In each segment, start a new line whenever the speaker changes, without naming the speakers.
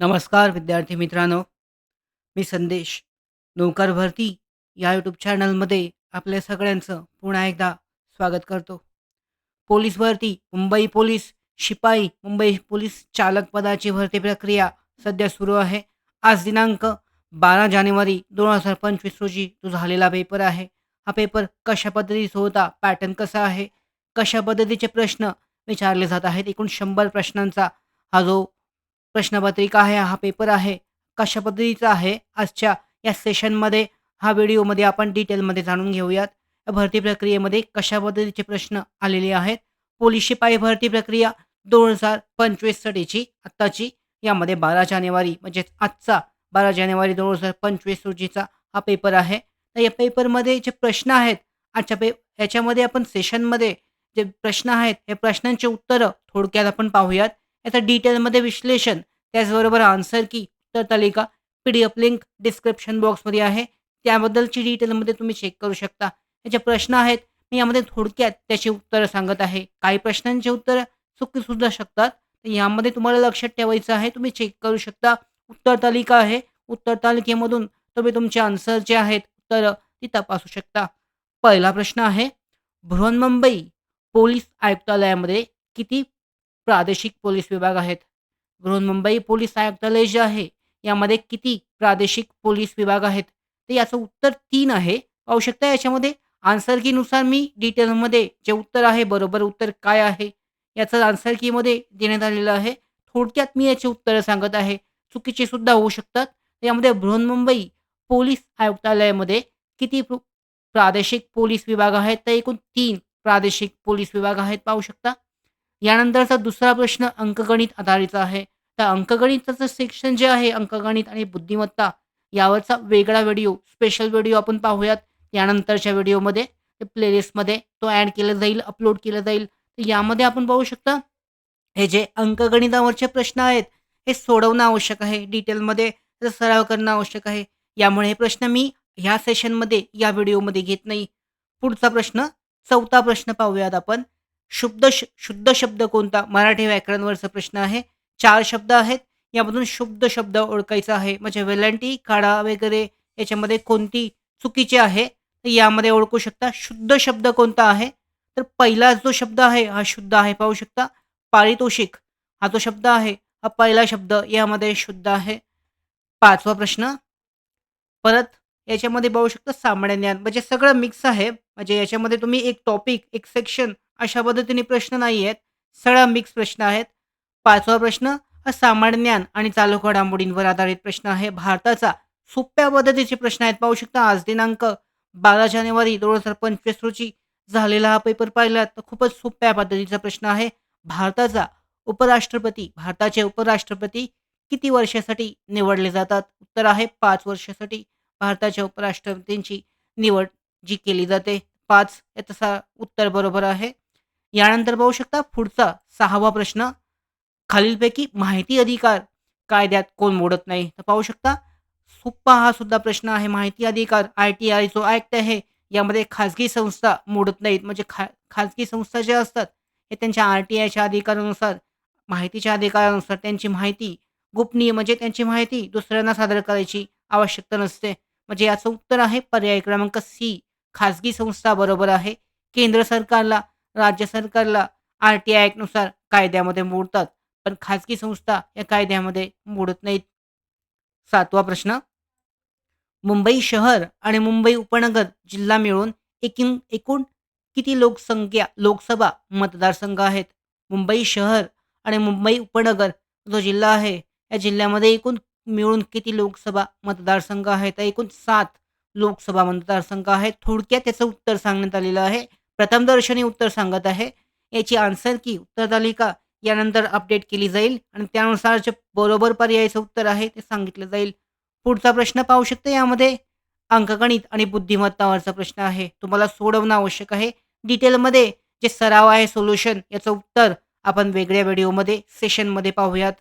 नमस्कार विद्यार्थी मित्रांनो. मी संदेश. नौकर भरती या यूट्यूब चॅनलमध्ये आपल्या सगळ्यांचं पुन्हा एकदा स्वागत करतो. पोलीस भरती मुंबई पोलीस शिपाई मुंबई पोलीस चालक पदाची भरती प्रक्रिया सध्या सुरू आहे. आज दिनांक बारा जानेवारी दोन हजार पंचवीस रोजी जो झालेला पेपर आहे. हा पेपर कशा पद्धतीचा होता पॅटर्न कसा आहे कशा पद्धतीचे प्रश्न विचारले जात आहेत एकूण शंभर प्रश्नांचा हा जो प्रश्नपत्रिका आहे हा पेपर आहे कशा पद्धतीचा आहे आजच्या या सेशनमध्ये हा व्हिडिओमध्ये आपण डिटेलमध्ये जाणून घेऊयात. या भरती प्रक्रियेमध्ये कशा पद्धतीचे प्रश्न आलेले आहेत पोलीस शिपाई भरती प्रक्रिया दोन हजार पंचवीससाठीची आत्ताची यामध्ये बारा जानेवारी म्हणजेच आजचा बारा जानेवारी दोन हजार पंचवीस रोजीचा हा पेपर आहे. तर या पेपरमध्ये जे प्रश्न आहेत आजच्या पे याच्यामध्ये आपण सेशनमध्ये जे प्रश्न आहेत हे प्रश्नांची उत्तरं थोडक्यात आपण पाहूयात. याचं डिटेलमध्ये विश्लेषण त्याचबरोबर आन्सर की उत्तर तालिका P D F link description बॉक्समध्ये आहे. त्याबद्दलची डिटेलमध्ये तुम्ही चेक करू शकता. याचे प्रश्न आहेत मी यामध्ये थोडक्यात त्याची उत्तरं सांगत आहे. काही प्रश्नांची उत्तरं चुकीसुद्धा शकतात. तर यामध्ये तुम्हाला लक्षात ठेवायचं आहे तुम्ही चेक करू शकता. उत्तर तालिका आहे. उत्तर तालिकेमधून तुम्ही तुमचे आन्सर जे आहेत उत्तरं ती तपासू शकता. पहिला प्रश्न आहे बृहन्मुंबई पोलीस आयुक्तालयामध्ये किती प्रादेशिक पोलीस विभाग आहेत. बृहन्मुंबई पोलीस आयुक्तालय जे आहे यामध्ये किती प्रादेशिक पोलीस विभाग आहेत? तर याचं उत्तर तीन आहे. पाहू शकता याच्यामध्ये आन्सर कीनुसार मी डिटेलमध्ये जे उत्तर आहे बरोबर उत्तर काय आहे याचं आन्सर कीमध्ये देण्यात आलेलं आहे. थोडक्यात मी याचे उत्तरं सांगत आहे. चुकीचे सुद्धा होऊ शकतात. यामध्ये बृहन्मुंबई पोलीस आयुक्तालयामध्ये किती प्रादेशिक पोलीस विभाग आहेत? तर एकूण तीन प्रादेशिक पोलीस विभाग आहेत. पाहू शकता. यानंतरचा दुसरा प्रश्न अंकगणित आधारित आहे. तर अंकगणिताचं सेक्शन जे आहे अंकगणित आणि बुद्धिमत्ता यावरचा वेगळा व्हिडिओ स्पेशल व्हिडिओ आपण पाहूयात. यानंतरच्या व्हिडिओमध्ये ते प्लेलिस्टमध्ये तो ॲड केला जाईल अपलोड केला जाईल. तर यामध्ये आपण पाहू शकता हे जे अंकगणितावरचे प्रश्न आहेत हे सोडवणं आवश्यक आहे. डिटेलमध्ये त्याचा सराव करणं आवश्यक आहे. यामुळे हे प्रश्न मी ह्या सेशनमध्ये या व्हिडिओमध्ये घेत नाही. पुढचा प्रश्न चौथा प्रश्न पाहूयात आपण. शुद्ध श शुद्ध शब्द कोणता? मराठी व्याकरणवरचा प्रश्न आहे. चार शब्द आहेत. यामधून शुद्ध शब्द ओळखायचा आहे. म्हणजे वेलंटी काढा वगैरे याच्यामध्ये कोणती चुकीची आहे? तर यामध्ये ओळखू शकता. शुद्ध शब्द कोणता आहे? तर पहिला जो शब्द आहे हा शुद्ध आहे. पाहू शकता. पारितोषिक हा जो शब्द आहे हा पहिला शब्द यामध्ये शुद्ध आहे. पाचवा प्रश्न. परत याच्यामध्ये पाहू शकता सामान्य ज्ञान. म्हणजे सगळं मिक्स आहे. म्हणजे याच्यामध्ये तुम्ही एक टॉपिक एक सेक्शन अशा पद्धतीने प्रश्न नाही आहेत. सगळा मिक्स प्रश्न आहेत. पाचवा प्रश्न हा सामान्य ज्ञान आणि चालू घडामोडींवर आधारित प्रश्न आहे. भारताचा सोप्या पद्धतीचे प्रश्न आहेत. पाहू शकता आज दिनांक बारा जानेवारी दोन हजार पंचवीस रोजी झालेला हा पेपर पाहिला. तर खूपच सोप्या पद्धतीचा प्रश्न आहे. भारताचा उपराष्ट्रपती भारताचे उपराष्ट्रपती किती वर्षासाठी निवडले जातात? उत्तर आहे पाच वर्षासाठी. भारताच्या उपराष्ट्रपतींची निवड जी केली जाते. पाच याचा उत्तर बरोबर आहे. यानंतर पाहू शकता पुढचा सहावा प्रश्न. खालीलपैकी माहिती अधिकार कायद्यात कोण मोडत नाही? तर पाहू शकता सुप्पा हा सुद्धा प्रश्न आहे. माहिती अधिकार आय टी आय जो ॲक्ट आहे यामध्ये खाजगी संस्था मोडत नाहीत. म्हणजे खा खाजगी संस्था ज्या असतात हे त्यांच्या आर टी आयच्या अधिकारानुसार माहितीच्या अधिकारानुसार त्यांची माहिती गोपनीय म्हणजे त्यांची माहिती दुसऱ्यांना सादर करायची आवश्यकता नसते. म्हणजे याचं उत्तर आहे पर्याय क्रमांक सी खाजगी संस्था बरोबर आहे. केंद्र सरकारला राज्य सरकारला आर टी आय ॲक्टनुसार कायद्यामध्ये मोडतात पण खाजगी संस्था या कायद्यामध्ये मोडत नाहीत. सातवा प्रश्न. मुंबई शहर आणि मुंबई उपनगर जिल्हा मिळून एकूण एकूण किती लोकसंख्या लोकसभा मतदारसंघ आहेत? मुंबई शहर आणि मुंबई उपनगर जो जिल्हा आहे या जिल्ह्यामध्ये एकूण मिळून किती लोकसभा मतदारसंघ आहेत? तर एकूण सात लोकसभा मतदारसंघ आहेत. थोडक्यात त्याचं उत्तर सांगण्यात आलेलं आहे. प्रथमदर्शनी उत्तर सांगत आहे. याची आन्सर की उत्तर तालिका यानंतर अपडेट केली जाईल आणि त्यानुसार जे बरोबर पर्यायाचं उत्तर आहे ते सांगितलं जाईल. पुढचा प्रश्न पाहू शकतो यामध्ये अंकगणित आणि बुद्धिमत्तावरचा प्रश्न आहे. तुम्हाला सोडवणं आवश्यक आहे. डिटेलमध्ये जे सराव आहे सोल्युशन याचं उत्तर आपण वेगळ्या व्हिडिओमध्ये सेशनमध्ये पाहूयात.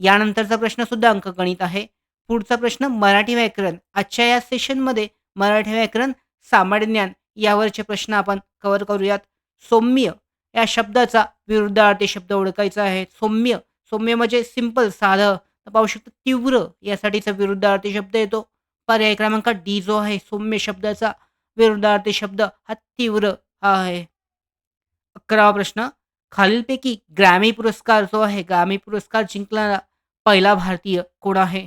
यानंतरचा प्रश्न सुद्धा अंकगणित आहे. पुढचा प्रश्न मराठी व्याकरण. आजच्या या सेशनमध्ये मराठी व्याकरण सामान्य ज्ञान यावरचे प्रश्न आपण कव्हर करूयात. सौम्य. या शब्दाचा विरुद्धार्थी शब्द ओळखायचा आहे. सौम्य. सौम्य म्हणजे सिंपल साधं. पाहू शकतो तीव्र यासाठीचा विरुद्धार्थी शब्द येतो. पर्याय क्रमांक डी जो आहे सौम्य शब्दाचा विरुद्धार्थी शब्द हा तीव्र हा आहे. अकरावा प्रश्न. खालीलपैकी ग्रॅमी पुरस्कार जो आहे ग्रॅमी पुरस्कार जिंकणारा पहिला भारतीय कोण आहे?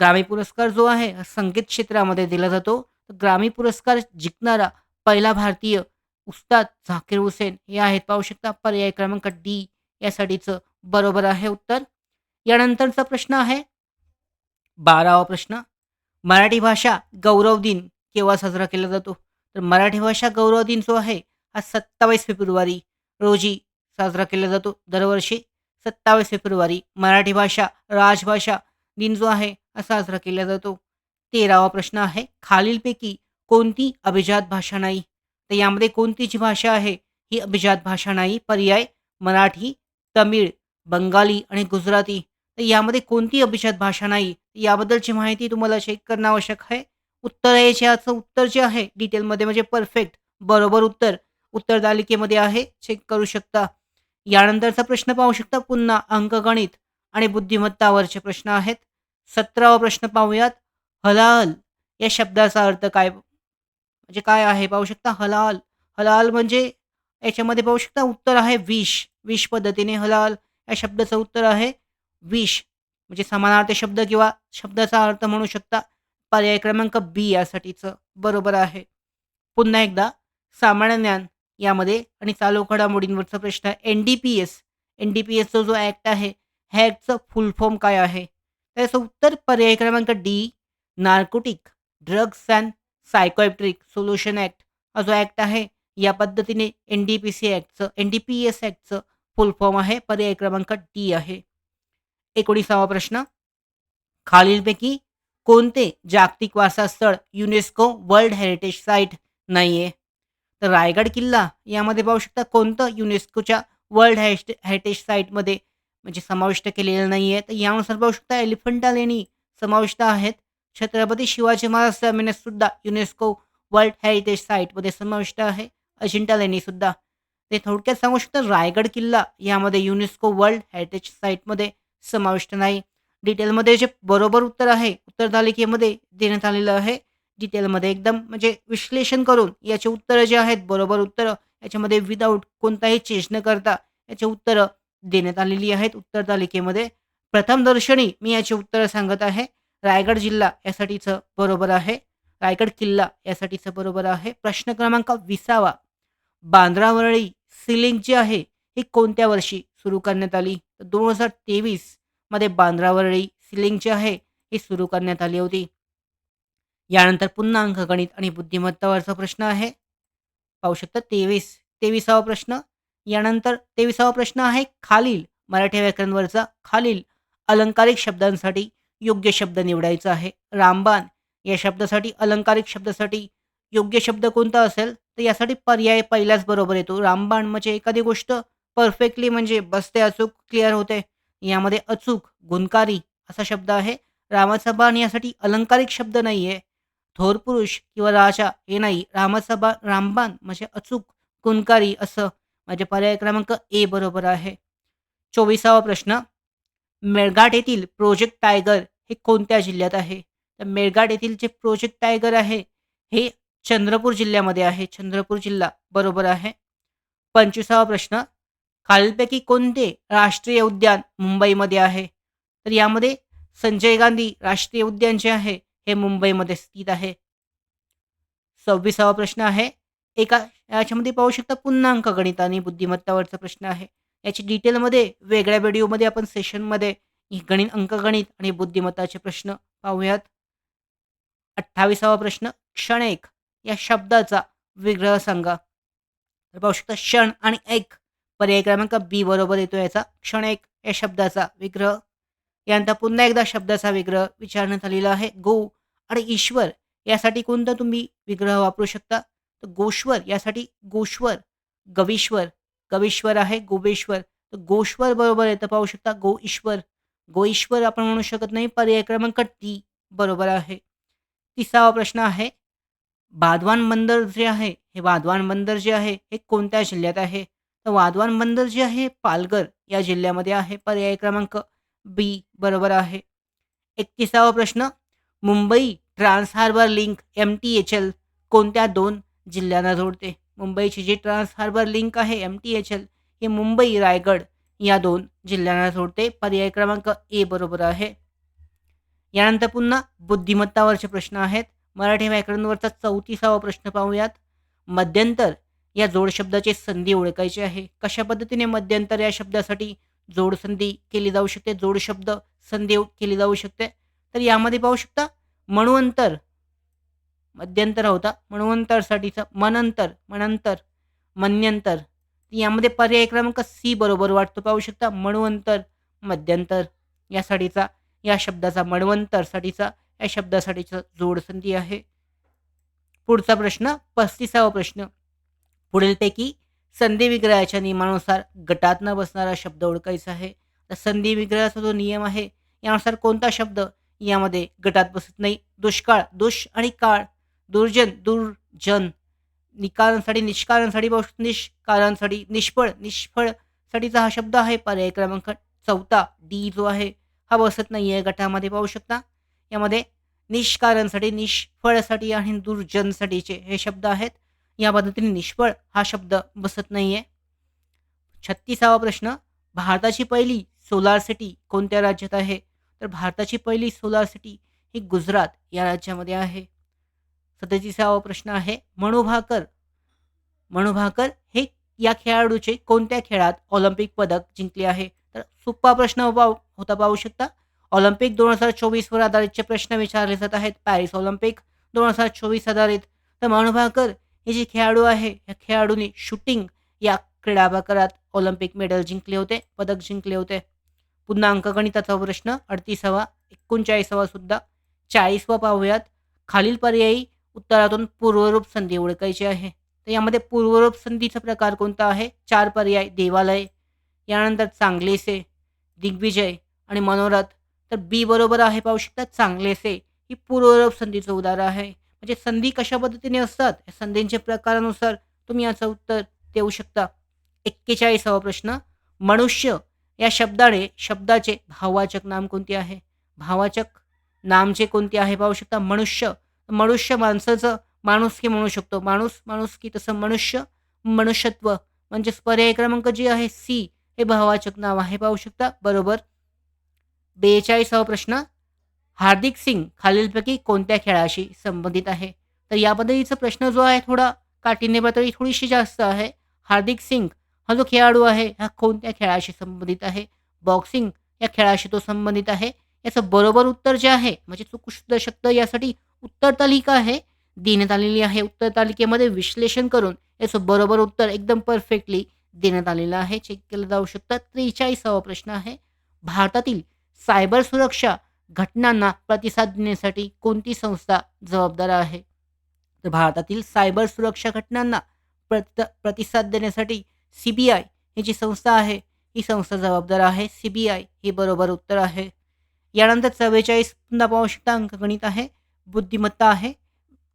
ग्रामी पुरस्कार जो आहे संगीत क्षेत्रामध्ये दिला जातो. तर ग्रामी पुरस्कार जिंकणारा पहिला भारतीय उस्ताद झाकीर हुसेन हे आहेत. पाहू शकता पर्याय क्रमांक डी यासाठीचं बरोबर आहे उत्तर. यानंतरचा प्रश्न आहे बारावा प्रश्न. मराठी भाषा गौरव दिन केव्हा साजरा केला जातो? तर मराठी भाषा गौरव दिन जो आहे हा सत्तावीस फेब्रुवारी रोजी साजरा केला जातो. दरवर्षी सत्तावीस फेब्रुवारी मराठी भाषा राजभाषा दिन जो आहे हा साजरा केला जातो. तेरावा प्रश्न आहे खालीलपैकी कोणती अभिजात भाषा नाही? तर यामध्ये कोणती जी भाषा आहे? ही अभिजात भाषा नाही पर्याय मराठी तमिळ बंगाली आणि गुजराती. तर यामध्ये कोणती अभिजात भाषा नाही? याबद्दलची माहिती तुम्हाला चेक करणं आवश्यक आहे. उत्तर आहे याचं उत्तर जे आहे डिटेलमध्ये म्हणजे परफेक्ट बरोबर उत्तर. उत्तर तालिकेमध्ये आहे चेक करू शकता. यानंतरचा प्रश्न पाहू शकता. पुन्हा अंकगणित आणि बुद्धिमत्तावरचे प्रश्न आहेत. सतरावा प्रश्न पाहूयात. हलाल या शब्दाचा अर्थ काय? म्हणजे काय आहे पाहू शकता? हलाल. हलाल म्हणजे याच्यामध्ये पाहू शकता उत्तर आहे विष. विष पद्धतीने हलाल या शब्दाचं उत्तर आहे विष. म्हणजे समानार्थी शब्द किंवा शब्दाचा अर्थ म्हणू शकता पर्याय क्रमांक बी यासाठीचं. बरोबर आहे. पुन्हा एकदा सामान्य ज्ञान. यामध्ये आणि चालू घडामोडींवरचा प्रश्न आहे N D P S N D P एसचा जो ॲक्ट आहे ह्या ॲक्टचं फुल फॉर्म काय आहे? त्याचं उत्तर पर्याय क्रमांक D narcotic drugs and psychiatric solution act हा जो ॲक्ट आहे या पद्धतीने एन डी पी सी ॲक्टचं एन डी पी एस ॲक्टचं फुल फॉर्म आहे पर्याय क्रमांक डी आहे. एकोणीसावा प्रश्न. खालीलपैकी कोणते जागतिक वारसास्थळ युनेस्को वर्ल्ड हेरिटेज साईट नाही आहे तर रायगड किल्ला यामध्ये पाहू शकता कोणतं युनेस्कोच्या वर्ल्ड हेरिटे हेरिटेज साईटमध्ये म्हणजे समाविष्ट केलेलं नाही आहे तर यानुसार पाहू शकता एलिफंटा लेणी समाविष्ट आहेत. छत्रपती शिवाजी महाराज टर्मिनससुद्धा युनेस्को वर्ल्ड हेरिटेज साईटमध्ये समाविष्ट आहे. अजिंठा लेणीसुद्धा ते थोडक्यात सांगू शकता रायगड किल्ला यामध्ये युनेस्को वर्ल्ड हेरिटेज साईटमध्ये समाविष्ट नाही. डिटेलमध्ये जे बरोबर उत्तर आहे उत्तर तालिकेमध्ये देण्यात आलेलं आहे. डिटेलमध्ये एकदम म्हणजे विश्लेषण करून याचे उत्तरं जे आहेत बरोबर उत्तरं याच्यामध्ये विदाऊट कोणताही चेंज न करता याचे उत्तरं देण्यात आलेली आहेत उत्तर तालिकेमध्ये. प्रथम दर्शनी मी याची उत्तरं सांगत आहे. रायगड जिल्हा यासाठीचं बरोबर आहे. रायगड किल्ला यासाठीचं बरोबर आहे. प्रश्न क्रमांक विसावा. बांद्रावरळी सिलिंग जी आहे ही कोणत्या वर्षी सुरू करण्यात आली? तर दोन हजार तेवीसमध्ये बांद्रावरळी सिलिंग जी आहे ही सुरू करण्यात आली होती. यानंतर पुन्हा अंकगणित आणि बुद्धिमत्तावरचा प्रश्न आहे. पाहू शकता तेवीस तेविसावा प्रश्न. यानंतर तेविसावा प्रश्न आहे खालील मराठी व्याकरणवरचा खालील अलंकारिक शब्दांसाठी योग्य शब्द निवडायचा आहे. रामबाण या शब्दासाठी अलंकारिक शब्दासाठी योग्य शब्द कोणता असेल? तर यासाठी पर्याय पहिल्याच बरोबर येतो. रामबाण म्हणजे एखादी गोष्ट परफेक्टली म्हणजे बसते अचूक क्लिअर होते. यामध्ये अचूक गुणकारी असा शब्द आहे. रामाचा बाण यासाठी अलंकारिक शब्द नाही आहे थोर पुरुष किंवा राजा हे नाही. रामसभा बा रामबाण म्हणजे अचूक गुणकारी असं माझे पर्याय क्रमांक ए बरोबर आहे. चोवीसावा प्रश्न. मेळघाट येथील प्रोजेक्ट टायगर हे कोणत्या जिल्ह्यात आहे? तर मेळघाट येथील जे प्रोजेक्ट टायगर आहे हे चंद्रपूर जिल्ह्यामध्ये आहे. चंद्रपूर जिल्हा बरोबर आहे. पंचवीसावा प्रश्न. खालीलपैकी कोणते राष्ट्रीय उद्यान मुंबईमध्ये आहे? तर यामध्ये संजय गांधी राष्ट्रीय उद्यान जे आहे हे मुंबईमध्ये स्थित आहे. सव्वीसावा प्रश्न आहे. एका याच्यामध्ये पाहू शकता पुन्हा अंकगणित आणि बुद्धिमत्तावरचा प्रश्न आहे. याची डिटेलमध्ये वेगळ्या व्हिडिओमध्ये आपण सेशनमध्ये गणित अंकगणित आणि बुद्धिमत्ताचे प्रश्न पाहूयात. अठ्ठावीसावा प्रश्न क्षण एक. या शब्दाचा विग्रह सांगा. तर पाहू शकता क्षण आणि एक. पर्याय क्रमांक बी बरोबर येतो याचा. क्षण एक या शब्दाचा विग्रह. यानंतर पुन्हा एकदा शब्दाचा विग्रह विचारण्यात आलेला आहे. गो. आणि ईश्वर यासाठी कोणता तुम्ही विग्रह वापरू शकता? तर गोश्वर यासाठी गोश्वर गवीश्वर. गवीश्वर आहे गोबेश्वर तर गोश्वर बरोबर येतं पाहू शकता गो ईश्वर. गो ईश्वर आपण म्हणू शकत नाही पर्याय क्रमांक टी बरोबर आहे. तिसावा प्रश्न आहे वाधवान बंदर जे आहे हे वाधवान बंदर जे आहे हे कोणत्या जिल्ह्यात आहे? तर वाधवान बंदर जे आहे पालघर या जिल्ह्यामध्ये आहे पर्याय क्रमांक बी बरोबर आहे. एकतीसावा प्रश्न Mumbai trans harbour link M T H L कोणत्या दोन जिल्ह्यांना जोडते? मुंबईची जी ट्रान्स हार्बर लिंक आहे एम टी एच एल हे मुंबई रायगड या दोन जिल्ह्यांना जोडते. पर्याय क्रमांक ए बरोबर आहे. यानंतर पुन्हा बुद्धिमत्तावरचे प्रश्न आहेत. मराठी व्याकरणवरचा चौतीसावा प्रश्न पाहूयात. मध्यंतर या जोडशब्दाचे संधी ओळखायची आहे. कशा पद्धतीने मध्यंतर या शब्दासाठी जोडसंधी केली जाऊ शकते? जोडशब्द संधी केली जाऊ शकते? तर यामध्ये पाहू शकता मणुअंतर मध्यंतर होता. मणुअंतरसाठीचा मनंतर मनंतर मन्यंतर. यामध्ये पर्याय क्रमांक सी बरोबर वाटतो. पाहू शकता मणुअंतर मध्यंतर यासाठीचा या शब्दाचा मणवंतरसाठीचा या शब्दासाठीचा जोडसंधी आहे. पुढचा प्रश्न पस्तीसावा प्रश्न. पुढीलपैकी संधी विग्रहाच्या नियमानुसार गटात न बसणारा शब्द ओळखायचा आहे. तर संधी विग्रहाचा जो नियम आहे यानुसार कोणता शब्द यामध्ये गटात बसत नाही. दुष्काळ दुष आणि काळ. दुर्जन दुर्जन. निकारांसाठी निष्कारांसाठी निष्कारांसाठी निष्फळ निष्फळसाठीचा हा शब्द आहे. पर्याय क्रमांक चौथा डी जो आहे हा बसत नाही आहे. गटामध्ये पाहू शकता. यामध्ये निष्कारांसाठी निष्फळसाठी आणि दुर्जनसाठीचे हे शब्द आहेत. या पद्धतीने निष्फळ हा शब्द बसत नाही आहे. छत्तीसावा प्रश्न भारताची पहिली सोलार सिटी कोणत्या राज्यात आहे? तर भारताची पहिली सोलार सिटी ही गुजरात या राज्यामध्ये आहे. सदतीसावा प्रश्न आहे मणुभाकर मणुभाकर हे या खेळाडूचे कोणत्या खेळात ऑलिम्पिक पदक जिंकले आहे? तर सोपा प्रश्न पाहू होता पाहू शकता. ऑलिम्पिक दोन हजार चोवीसवर आधारितचे प्रश्न विचारले जात आहेत. पॅरिस ऑलिम्पिक दोन हजार चोवीस आधारित. तर मनुभाकर हे जे खेळाडू आहे या खेळाडूने शूटिंग या क्रीडा प्रकारात ऑलिम्पिक मेडल जिंकले होते पदक जिंकले होते. पुन्हा अंकगणिताचा प्रश्न अडतीसावा एकोणचाळीसावा सुद्धा. चाळीसवा पाहूयात. खालील पर्यायी उत्तरातून पूर्वरूप संधी ओळखायची आहे. तर यामध्ये पूर्वरूप संधीचा प्रकार कोणता आहे? चार पर्याय देवालय यानंतर चांगलेसे दिग्विजय आणि मनोरथ. तर बी बरोबर आहे पाहू शकता चांगलेसे ही पूर्वरूप संधीचं उदाहरण आहे. म्हणजे संधी कशा पद्धतीने असतात? या संधींच्या प्रकारानुसार तुम्ही याचं उत्तर देऊ शकता. एक्केचाळीसावा प्रश्न मनुष्य या शब्दाने शब्दाचे भाववाचक नाम कोणते आहे? भावाचक नामचे कोणते आहे? पाहू शकता मनुष्य. मनुष्य माणसाचं माणुसकी म्हणू शकतो. माणूस माणूस की तसं मनुष्य मनुष्यत्व. म्हणजेच पर्याय क्रमांक जे आहे सी हे भावाचक नाव आहे. पाहू शकता बरोबर. बेचाळीसावा प्रश्न. हार्दिक सिंग खालीलपैकी कोणत्या खेळाशी संबंधित आहे? तर या पद्धतीचा प्रश्न जो आहे थोडा काठिण्य पातळी थोडीशी जास्त आहे. हार्दिक सिंग हा जो खेळाडू आहे हा कोणत्या खेळाशी संबंधित आहे? बॉक्सिंग या खेळाशी तो संबंधित आहे. याचं बरोबर उत्तर जे आहे म्हणजे चुकशुद्ध शब्द यासाठी उत्तर तालिका आहे. देण्यात आलेली आहे उत्तर तालिकेमध्ये विश्लेषण करून. याचं बरोबर उत्तर एकदम परफेक्टली देण्यात आलेलं आहे. चेक केलं जाऊ शकतं. त्रेचाळीसावा प्रश्न आहे. भारतातील सायबर सुरक्षा घटनांना प्रतिसाद देण्यासाठी कोणती संस्था जबाबदार आहे? तर भारतातील सायबर सुरक्षा घटनांना प्रत प्रतिसाद देण्यासाठी सी बी आय ही जी संस्था आहे ही संस्था जबाबदार आहे. सी बी आय ही बरोबर उत्तर आहे. यानंतर चव्वेचाळीस पुन्हा पाहू शकता अंकगणित आहे बुद्धिमत्ता आहे.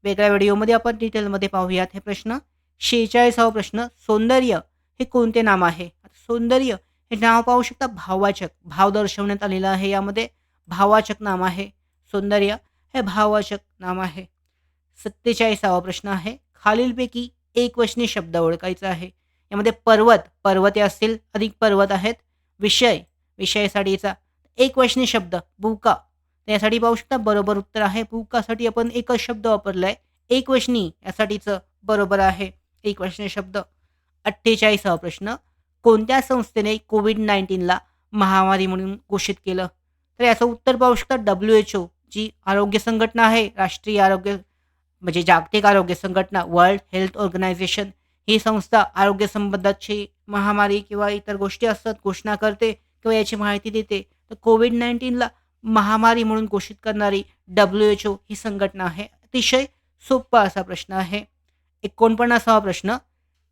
वेगळ्या व्हिडिओमध्ये आपण डिटेलमध्ये पाहूयात हे प्रश्न. शेहेचाळीसावा प्रश्न सौंदर्य हे कोणते नाम आहे? सौंदर्य हे नाव पाहू शकता भाववाचक भाव दर्शवण्यात आलेला आहे यामध्ये. भाववाचक नाम आहे सौंदर्य हे भाववाचक नाम आहे. सत्तेचाळीसावा प्रश्न आहे खालीलपैकी एक वचने शब्द ओळखायचा आहे. यामध्ये पर्वत पर्वते असतील अधिक पर्वत आहेत. विषय विषयासाठीचा एक वचनी शब्द भूका. त्यासाठी पाहू शकता बरोबर उत्तर आहे. भूकासाठी आपण एकच शब्द वापरला आहे एक वचनी यासाठीचं बरोबर आहे. एक वचनी शब्द. अठ्ठेचाळीसावा प्रश्न. कोणत्या संस्थेने कोविड नाईन्टीनला महामारी म्हणून घोषित केलं? तर याचं उत्तर पाहू शकता डब्ल्यू एच ओ जी आरोग्य संघटना आहे. राष्ट्रीय आरोग्य म्हणजे जागतिक आरोग्य संघटना वर्ल्ड हेल्थ ऑर्गनायझेशन. ही संस्था आरोग्य संबंधाची महामारी किंवा इतर गोष्टी असतात घोषणा करते किंवा याची माहिती देते. तर कोविड नाईन्टीनला महामारी म्हणून घोषित करणारी डब्ल्यू एच ओ ही संघटना आहे. अतिशय सोपा असा प्रश्न आहे. एकोणपन्नासावा प्रश्न.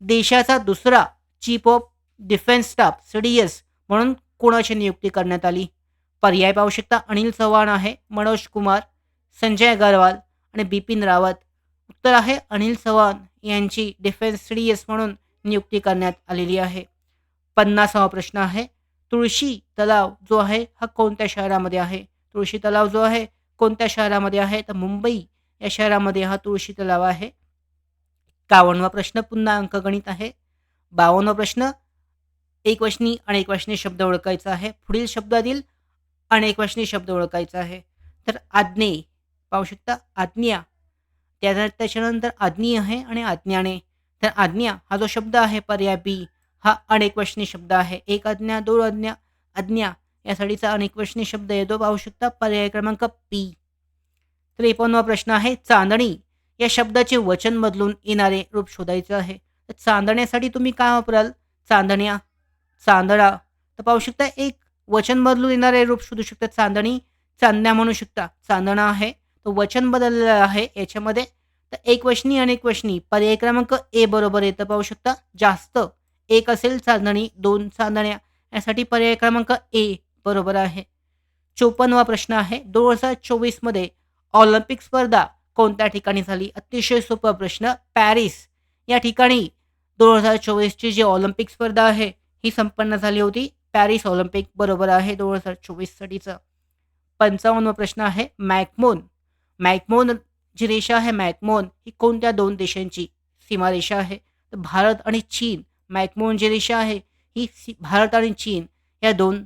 देशाचा दुसरा chief of defence staff C D S म्हणून कोणाची नियुक्ती करण्यात आली? पर्याय पाहू शकता. अनिल चव्हाण आहे मनोज कुमार संजय अगरवाल आणि बिपिन रावत. उत्तर आहे. अनिल चव्हाण यांची डिफेन्स डी एस म्हणून नियुक्ती करण्यात आलेली आहे. पन्नासावा प्रश्न आहे. तुळशी तलाव जो आहे हा कोणत्या शहरामध्ये आहे? तुळशी तलाव जो आहे कोणत्या शहरामध्ये आहे? तर मुंबई या शहरामध्ये हा तुळशी तलाव आहे. एकावन्नवा प्रश्न पुन्हा अंकगणित आहे. बावन्नवा प्रश्न एकवचनी अनेकवचनी शब्द ओळखायचा आहे. पुढील शब्दातील अनेकवचनी शब्द ओळखायचा आहे. तर आज्ञे पाहू शकता आज्ञा त्या त्याच्यानंतर आज्ञी आहे आणि आज्ञाने तर आज्ञा हा जो शब्द आहे पर्याय बी हा अनेकवचनी शब्द आहे. एक आज्ञा दोन आज्ञा आज्ञा यासाठीचा अनेकवचनी शब्द येतो. पाहू शकता पर्याय क्रमांक पी. त्रेपन्नवा प्रश्न आहे चांदणी या शब्दाचे वचन बदलून येणारे रूप शोधायचं आहे. तर चांदण्यासाठी तुम्ही काय वापराल? चांदण्या चांदणा. तर पाहू शकता एक वचन बदलून येणारे रूप शोधू शकता चांदणी. चांदण्या म्हणू शकता चांदणा आहे. तो वचन बदललेलं आहे याच्यामध्ये. तर एक आणि अनेक पर्याय क्रमांक ए बरोबर येतं पाहू शकता. जास्त एक असेल चांदणी दोन चांदण्या यासाठी पर्याय क्रमांक ए बरोबर आहे. चोपन्नवा प्रश्न आहे. दोन हजार चोवीसमध्ये ऑलिम्पिक स्पर्धा कोणत्या ठिकाणी झाली? अतिशय सोपा प्रश्न. पॅरिस. या ठिकाणी दोन हजार चोवीसची जी ऑलिम्पिक स्पर्धा आहे ही संपन्न झाली होती. पॅरिस ऑलिम्पिक बरोबर आहे दोन हजार चोवीससाठीचं. पंचावन्नवा प्रश्न आहे. मॅकमोन. मॅकमोन जी रेषा आहे मॅकमोन ही कोणत्या दोन देशांची सीमारेषा आहे? तर भारत आणि चीन मॅकमोन जी रेषा आहे ही सी भारत आणि चीन या दोन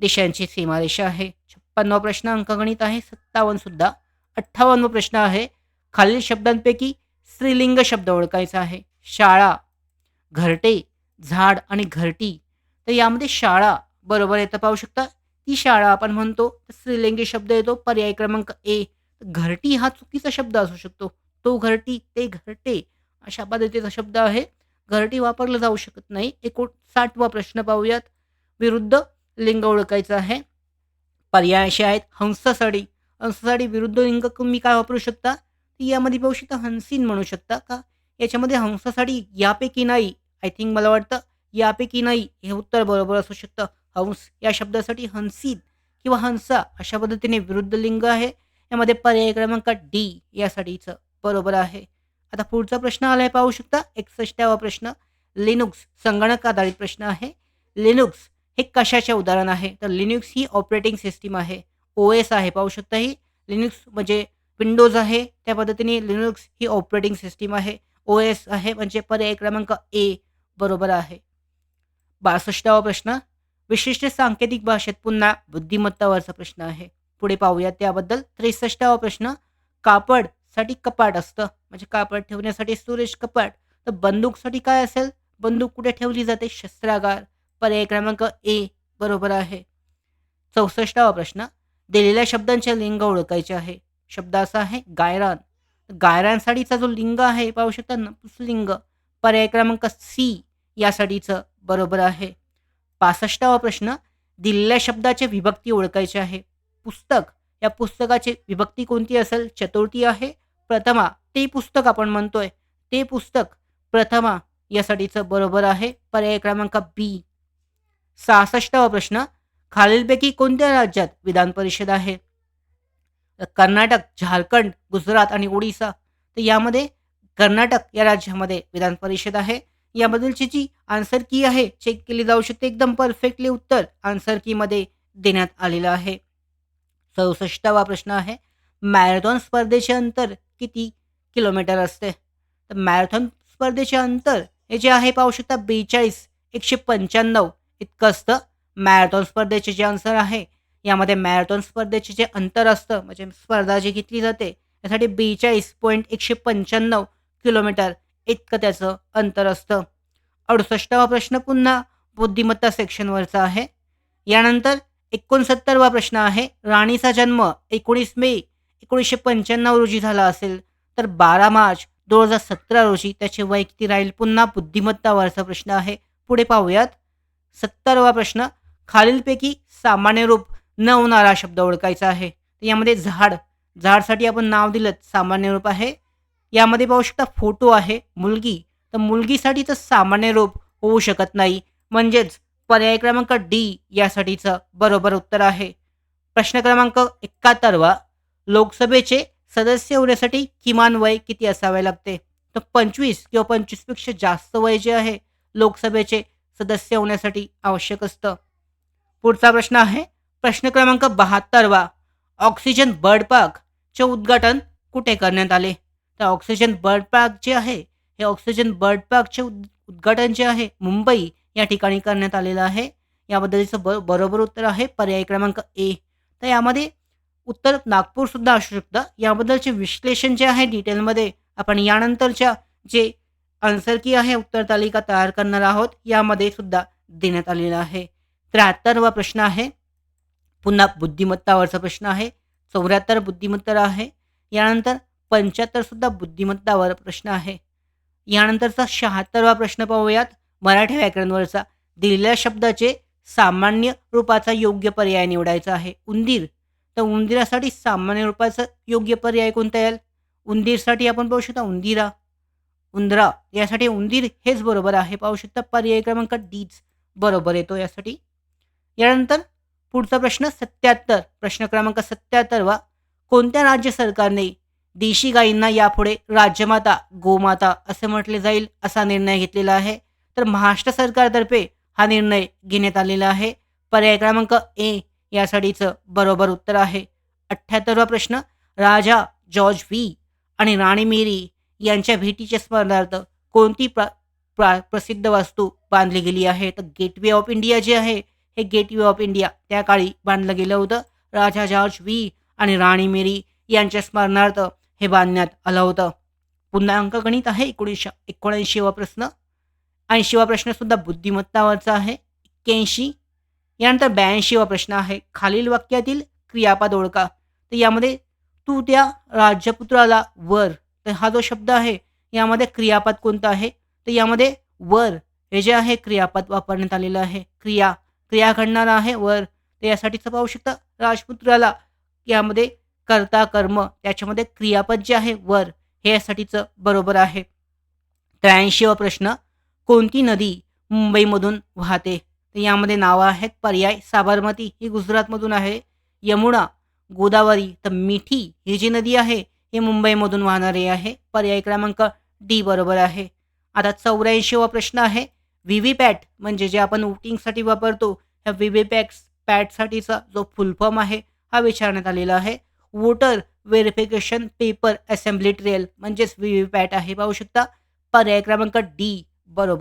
देशांची सीमारेषा आहे. छप्पन्नवा प्रश्न अंकगणित आहे सत्तावन्नसुद्धा अठ्ठावन्न प्रश्न आहे. खालील शब्दांपैकी स्त्रीलिंग शब्द ओळखायचा आहे. शाळा घरटे झाड आणि घरटी. तर यामध्ये शाळा बरोबर येतं पाहू शकता. ती शाळा आपण म्हणतो स्त्रीलिंगी शब्द येतो. पर्याय क्रमांक ए घरटी हा चुकीचा शब्द असू शकतो. तो घरटी ते घरटे अशा पद्धतीचा शब्द आहे. घरटी वापरला जाऊ शकत नाही. एकोण साठवा प्रश्न पाहूयात. विरुद्ध लिंग ओळखायचं आहे. पर्याय असे आहेत. हंससाडी. हंससाडी विरुद्ध लिंग तुम्ही काय वापरू शकता? यामध्ये पाहू शकता हंसीन म्हणू शकता का? याच्यामध्ये हंससाडी यापैकी नाही. आय थिंक मला वाटतं यापैकी नाही. हे उत्तर बरोबर असू शकतं. हंस या शब्दासाठी हंसीन किंवा हंसा अशा पद्धतीने विरुद्ध लिंग आहे. यामध्ये पर्याय क्रमांक डी यासाठीचं बरोबर आहे. आता पुढचा प्रश्न आलाय पाहू शकता. एकसष्टावा प्रश्न लिनुक्स संगणक आधारित प्रश्न आहे. लिनुक्स हे कशाचे उदाहरण आहे? तर लिनुक्स ही ऑपरेटिंग सिस्टीम आहे. ओ एस आहे पाहू शकता ही. लिनुक्स म्हणजे विंडोज आहे. त्या पद्धतीने लिनुक्स ही ऑपरेटिंग सिस्टीम आहे. ओ एस आहे म्हणजे पर्याय क्रमांक ए बरोबर आहे. बासष्टावा प्रश्न विशिष्ट सांकेतिक भाषेत पुन्हा बुद्धिमत्तावरचा प्रश्न आहे. पुढे पाहूया त्याबद्दल त्रेसष्टावा प्रश्न कापडसाठी कपाट असतं. म्हणजे कापड ठेवण्यासाठी स्टोरेज कपाट. तर बंदूकसाठी काय असेल? बंदूक कुठे ठेवली जाते? शस्त्रागार. पर्याय क्रमांक ए बरोबर आहे. चौसष्टावा प्रश्न दिलेल्या शब्दांचे लिंग ओळखायचे आहे. शब्द असा आहे गायरान. गायरांसाठीचा जो लिंग आहे पाहू शकता नपुसलिंग पर्याय क्रमांक सी यासाठीचं बरोबर आहे. पासष्टावा प्रश्न दिलेल्या शब्दाचे विभक्ती ओळखायचे आहे. पुस्तक. या पुस्तकाची विभक्ती कोणती असेल? चतुर्थी आहे. प्रथमा ते पुस्तक आपण म्हणतोय. ते पुस्तक प्रथमा यासाठीचं बरोबर आहे. पर्याय क्रमांक बी. सहासष्टावा प्रश्न खालीलपैकी कोणत्या राज्यात विधान परिषद आहे? कर्नाटक झारखंड गुजरात आणि ओडिसा. तर यामध्ये कर्नाटक या राज्यामध्ये विधान परिषद आहे. याबद्दलची जी आन्सर की आहे. चेक केली जाऊ शकते. एकदम परफेक्टली उत्तर आन्सर कीमध्ये देण्यात आलेलं आहे. चौसष्टावा प्रश्न आहे. मॅरेथॉन स्पर्धेचे अंतर किती किलोमीटर असते? तर मॅरेथॉन स्पर्धेचे अंतर हे जे आहे पाहू शकता बेचाळीस एकशे पंच्याण्णव इतकं असतं. मॅरेथॉन स्पर्धेचे जे आन्सर आहे यामध्ये मॅरेथॉन स्पर्धेचे जे अंतर असतं म्हणजे स्पर्धा जी घेतली जाते त्यासाठी बेचाळीस पॉईंट एकशे पंच्याण्णव किलोमीटर इतकं त्याचं अंतर असतं. अडुसष्टावा प्रश्न पुन्हा बुद्धिमत्ता सेक्शनवरचा आहे. यानंतर एकोणसत्तरवा प्रश्न आहे. राणीचा जन्म एकोणीस मे एकोणीसशे पंच्याण्णव रोजी झाला असेल. तर बारा मार्च दोन हजार सतरा रोजी त्याचे वय किती राहील? पुन्हा बुद्धिमत्तावरचा प्रश्न आहे. पुढे पाहूयात. सत्तरवा प्रश्न खालीलपैकी सामान्य रूप न होणारा शब्द ओळखायचा आहे. यामध्ये झाड. झाडसाठी आपण नाव दिलं सामान्य रूप आहे. यामध्ये पाहू शकता फोटो आहे मुलगी. तर मुलगीसाठीचं सामान्य रूप होऊ शकत नाही. म्हणजेच पर्याय क्रमांक डी यासाठीचं बरोबर उत्तर आहे. प्रश्न क्रमांक एकाहत्तरवा लोकसभेचे सदस्य होण्यासाठी किमान वय किती असावे लागते? तर पंचवीस किंवा पंचवीसपेक्षा जास्त वय जे आहे लोकसभेचे सदस्य होण्यासाठी आवश्यक असतं. पुढचा प्रश्न आहे प्रश्न क्रमांक बहात्तरवा ऑक्सिजन बर्ड पार्कचे उद्घाटन कुठे करण्यात आले? तर ऑक्सिजन बर्ड पार्क जे आहे हे ऑक्सिजन बर्ड पार्कचे उद उद्घाटन जे आहे मुंबई या ठिकाणी करण्यात आलेलं आहे. याबद्दलचं ब बरोबर उत्तर आहे पर्याय क्रमांक ए तर यामध्ये उत्तर नागपूरसुद्धा असू शकतं. याबद्दलचे विश्लेषण जे आहे डिटेलमध्ये आपण यानंतरच्या जे आन्सर की आहे उत्तर तालिका तयार करणार आहोत यामध्ये सुद्धा देण्यात आलेलं आहे. त्र्याहत्तरवा प्रश्न आहे. पुन्हा बुद्धिमत्तावरचा प्रश्न आहे. चौऱ्याहत्तर बुद्धिमत्ता आहे. यानंतर पंच्याहत्तरसुद्धा बुद्धिमत्तावर प्रश्न आहे. यानंतरचा शहात्तरवा प्रश्न पाहूयात. मराठी व्याकरणवरचा दिलेल्या शब्दाचे सामान्य रूपाचा योग्य पर्याय निवडायचा आहे. उंदीर. तर उंदिरासाठी सामान्य रूपाचा योग्य पर्याय कोणता येईल उंदीरसाठी आपण पाहू शकता उंदिरा. उंदरा. यासाठी उंदीर हेच बरोबर आहे. पाहू शकता पर्याय क्रमांक डीच बरोबर येतो यासाठी. यानंतर पुढचा प्रश्न सत्याहत्तर. प्रश्न क्रमांक सत्याहत्तरवा कोणत्या राज्य सरकारने देशी गायींना यापुढे राज्यमाता गोमाता असे म्हटले जाईल असा निर्णय घेतलेला आहे. तर महाराष्ट्र सरकारतर्फे हा निर्णय घेण्यात आलेला आहे. पर्याय क्रमांक ए यासाठीचं बरोबर उत्तर आहे. अठ्ठ्याहत्तरवा प्रश्न राजा जॉर्ज व्ही आणि राणी मेरी यांच्या भेटीच्या स्मरणार्थ कोणती प्र प्रा प्रसिद्ध वास्तू बांधली गेली आहे? तर गेटवे ऑफ इंडिया जे आहे हे गेटवे ऑफ इंडिया त्या काळी बांधलं गेलं होतं. राजा जॉर्ज व्ही आणि राणी मेरी यांच्या स्मरणार्थ हे बांधण्यात आलं होतं. पुन्हा अंकगणित आहे. एकोणीसशे एकोणऐंशीवा प्रश्न ऐंशीवा प्रश्नसुद्धा बुद्धिमत्तावरचा आहे. एक्क्याऐंशी. यानंतर ब्याऐंशीवा प्रश्न आहे. खालील वाक्यातील क्रियापद ओळखा. तर यामध्ये तू त्या राजपुत्राला वर तर हा जो शब्द आहे यामध्ये क्रियापद कोणता आहे? तर यामध्ये वर हे जे आहे क्रियापद वापरण्यात आलेलं आहे. क्रिया क्रिया घडणारा आहे वर. तर यासाठीचं पाहू शकता राजपुत्राला यामध्ये कर्ता कर्म त्याच्यामध्ये क्रियापद जे आहे वर. हे यासाठीचं बरोबर आहे. त्र्याऐंशीवा प्रश्न कोणती नदी मुंबईमधून वाहते? तर यामध्ये नावं आहेत पर्याय. साबरमती ही गुजरातमधून आहे. यमुना गोदावरी तर मिठी ही जी नदी आहे ही मुंबईमधून वाहणारी आहे. पर्याय क्रमांक डी बरोबर आहे. आता चौऱ्याऐंशीवा प्रश्न आहे. व्ही व्ही पॅट म्हणजे जे आपण वोटिंगसाठी वापरतो ह्या व्ही व्ही पॅट्स पॅटसाठीचा जो फुल फॉर्म आहे हा विचारण्यात आलेला आहे. Voter verification paper assembly trail म्हणजेच व्ही व्ही पॅट आहे. पाहू शकता. पर्याय क्रमांक डी बरोबर